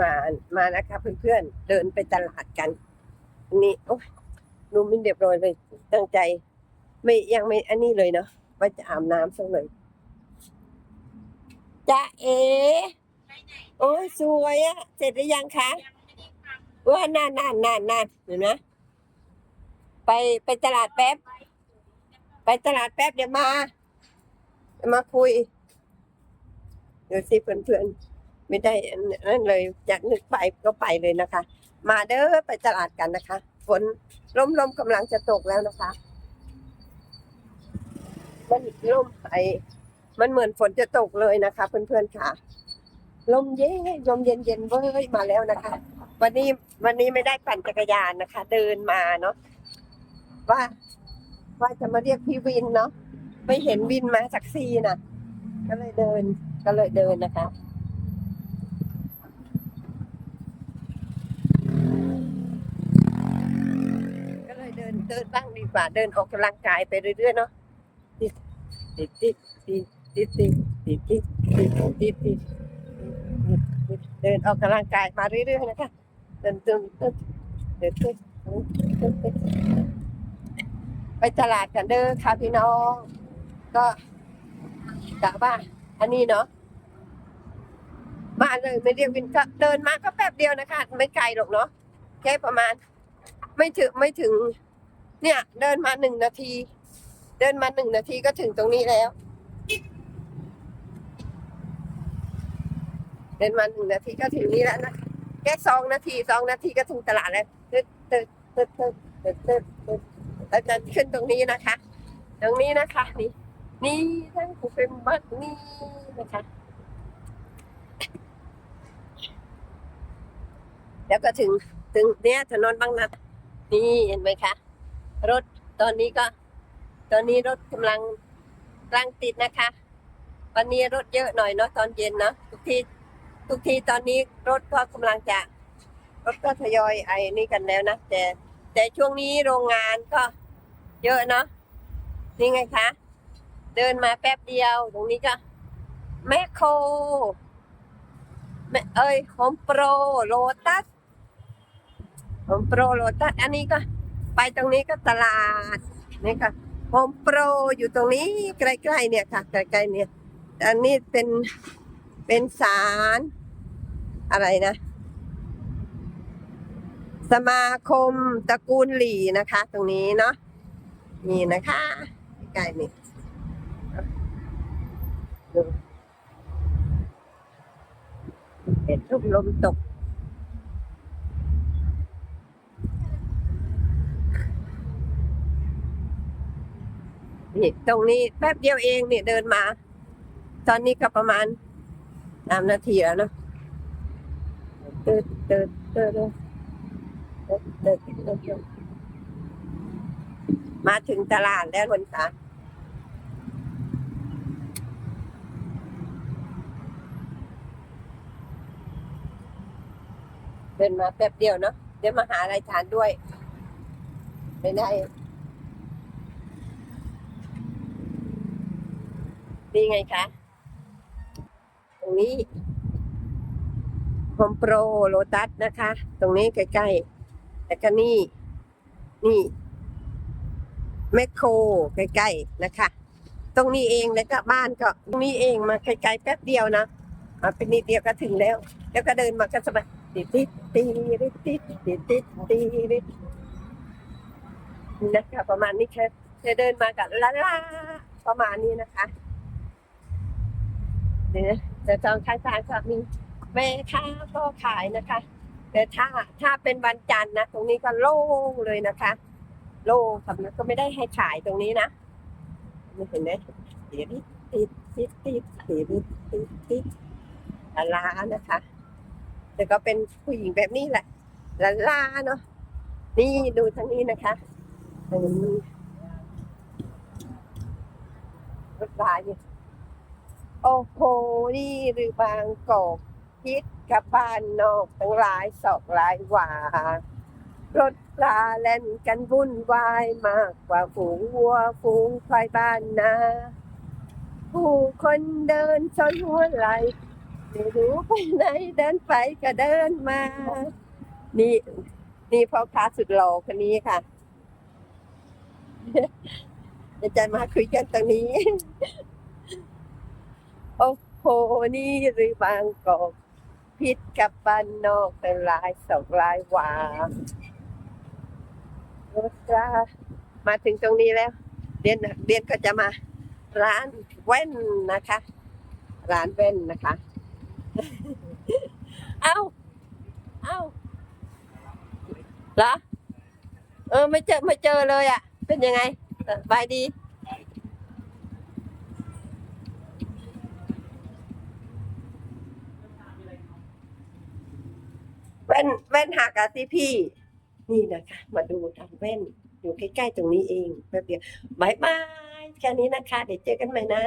มามานะคะเพื่อนๆเดินไปตลาดกัน นี่โอ้ยดูไม่เรียบร้อยเลยตั้งใจ ไม่ยังไม่อันนี้เลยเนาะว่าจะอาบน้ำสักหน่อยจ้าเอโอ้ยสวยอะเสร็จหรือยังคะว่านานนานนานนานเห็นไหมไปไปตลาดแป๊บ ไปตลาดแป๊บเดี๋ยวมาเดี๋ยวมาคุย เดี๋ยวสิเพื่อนๆ ไม่ได้นั่นเลยจากนึกไปก็ไปเลยนะคะ มาเด้อไปตลาดกันนะคะ ฝนลมลมกำลังจะตกแล้วนะคะมันลมไอมันเหมือนฝนจะตกเลยนะคะ เพื่อนๆค่ะ ลมเย็นลมเย็นเย็นเว้ยมาแล้วนะคะ วันนี้วันนี้ไม่ได้ปั่นจักรยานนะคะ เดินมาเนาะว่า ว่าจะมาเรียกพี่วินเนาะไม่เห็นวินมาสักซีน่ะ ก็เลยเดินก็เลยเดินนะคะ ก็ เดินบ้างดีกว่าเดินออกกำลังกายไปเรื่อยๆเนาะติดติดติดติดติดติดติดติดติดติดติดเดินออกกำลังกายมาเรื่อยๆนะคะเดินเดินเดินเดินเดินเดินเดินไปตลาดกันเด้อค่ะพี่น้อง ก็กะว่าอันนี้เนาะมาเลยไม่เรียกวินก็เดินมาก็แป๊บเดียวนะคะ ไม่ไกลหรอกเนาะแค่ประมาณ ไม่ถึงไม่ถึง เนี่ย เดินมาหนึ่งนาที เดินมาหนึ่งนาทีก็ถึงตรงนี้แล้ว เดินมาหนึ่งนาทีก็ถึงนี้แล้วนะแค่สองนาทีสองนาทีก็ถึงตลาดแล้วตึ๊ดตึ๊ดตึ๊ดตึ๊ดตึ๊ดตึ๊ดตึ๊ดเราจะขึ้นตรงนี้นะคะ ตรงนี้นะคะ นี่ นี่ท่านผู้เป็นบัตนี่นะคะแล้วก็ถึงถึงเนี่ยถนนบางนานี่เห็นไหมคะ รถตอนนี้ก็ ตอนนี้รถกำลังกำลังติดนะคะ วันนี้รถเยอะหน่อยเนาะตอนเย็นเนาะทุกทีทุกทีตอนนี้รถก็กำลังจะรถก็ทยอยไอ้นี่กันแล้วนะแต่แต่ช่วงนี้โรงงานก็เยอะเนาะนี่ไงคะ เดินมาแป๊บเดียว ตรงนี้ก็แมคโครแม่เอ้ยโฮมโปรโลตัสโฮมโปรโลตัสอันนี้ก็ ไปตรงนี้ก็ตลาดนี่ค่ะโฮมโปรอยู่ตรงนี้ใกล้ๆเนี่ยค่ะใกล้ๆเนี่ยอันนี้เป็นเป็นศาลอะไรนะ สมาคมตระกูลหลี่นะคะ ตรงนี้เนาะนี่นะคะใกล้นี่เห็นรูปลมตก นี่ตรงนี้แป๊บเดียวเองเนี่ยเดินมา ตอนนี้ก็ประมาณสามนาทีแล้วเนาะเดินเดินเดินเดินมาถึงตลาดแล้วคนตาเดินมาแป๊บเดียวเนาะเดี๋ยวมาหาอะไรทานด้วย ไม่ได้ นี่ไงคะ ตรงนี้โฮมโปรโลตัสนะคะ ตรงนี้ใกล้ๆแล้วก็นี่ นี่แมคโครใกล้ๆนะคะ ตรงนี้เองแล้วก็บ้านก็ตรงนี้เองมาไกลๆแป๊บเดียวนะมาเป็นนิดเดียวก็ถึงแล้ว แล้วก็เดินมาก็สบายติดติดตีริติดติดติดตีริดนะคะประมาณนี้แค่จะเดินมากับลาลาประมาณนี้นะคะ นี่ยแต่ตอนข้างทางก็มีแม่ค้าก็ขายนะคะ แต่ถ้าถ้าเป็นวันจันทร์นะตรงนี้ก็โล่งเลยนะคะ โล่งครับแล้วก็ไม่ได้ให้ขายตรงนี้นะเห็นไหมติดติดติดติดติดติดติดลาลานะคะแต่ก็เป็นผู้หญิงแบบนี้แหละลาลาเนาะนี่ดูทางนี้นะคะรงนี้รถลายเนี่ย โอ้โหนี่หรือบางกอกคิดกับบ้านนอกทั้งหลายสอกหลายหวารถปลาเล่นกันวุ่นวายมากกว่าฝูงวัวฝูงควายบ้านนาผู้คนเดินชนหัวไหลไม่รู้ไปไหนเดินไปก็เดินมา นี่นี่พ่อค้าสุดหล่อคนนี้ค่ะเดี๋ยวจะมาคุยกันตรงนี้ โอ้โหนี่หรือบางกอกพิษกับบ้านนอกเป็นลายสองลายวารถจ้ามาถึงตรงนี้แล้ว เดียนเดียนก็จะมา ร้านแว่นนะคะ ร้านแว่นนะคะ เอ้า เอ้าเหรอเออไม่เจอไม่เจอเลยอะ เป็นยังไงสบายดี แว่นแว่นหักอะสิพี่ นี่นะคะ มาดูทำแว่น อยู่ใกล้ ๆ ตรงนี้เองแป๊บเดียวบายบายแค่นี้นะคะ เดี๋ยวเจอกันใหม่นะ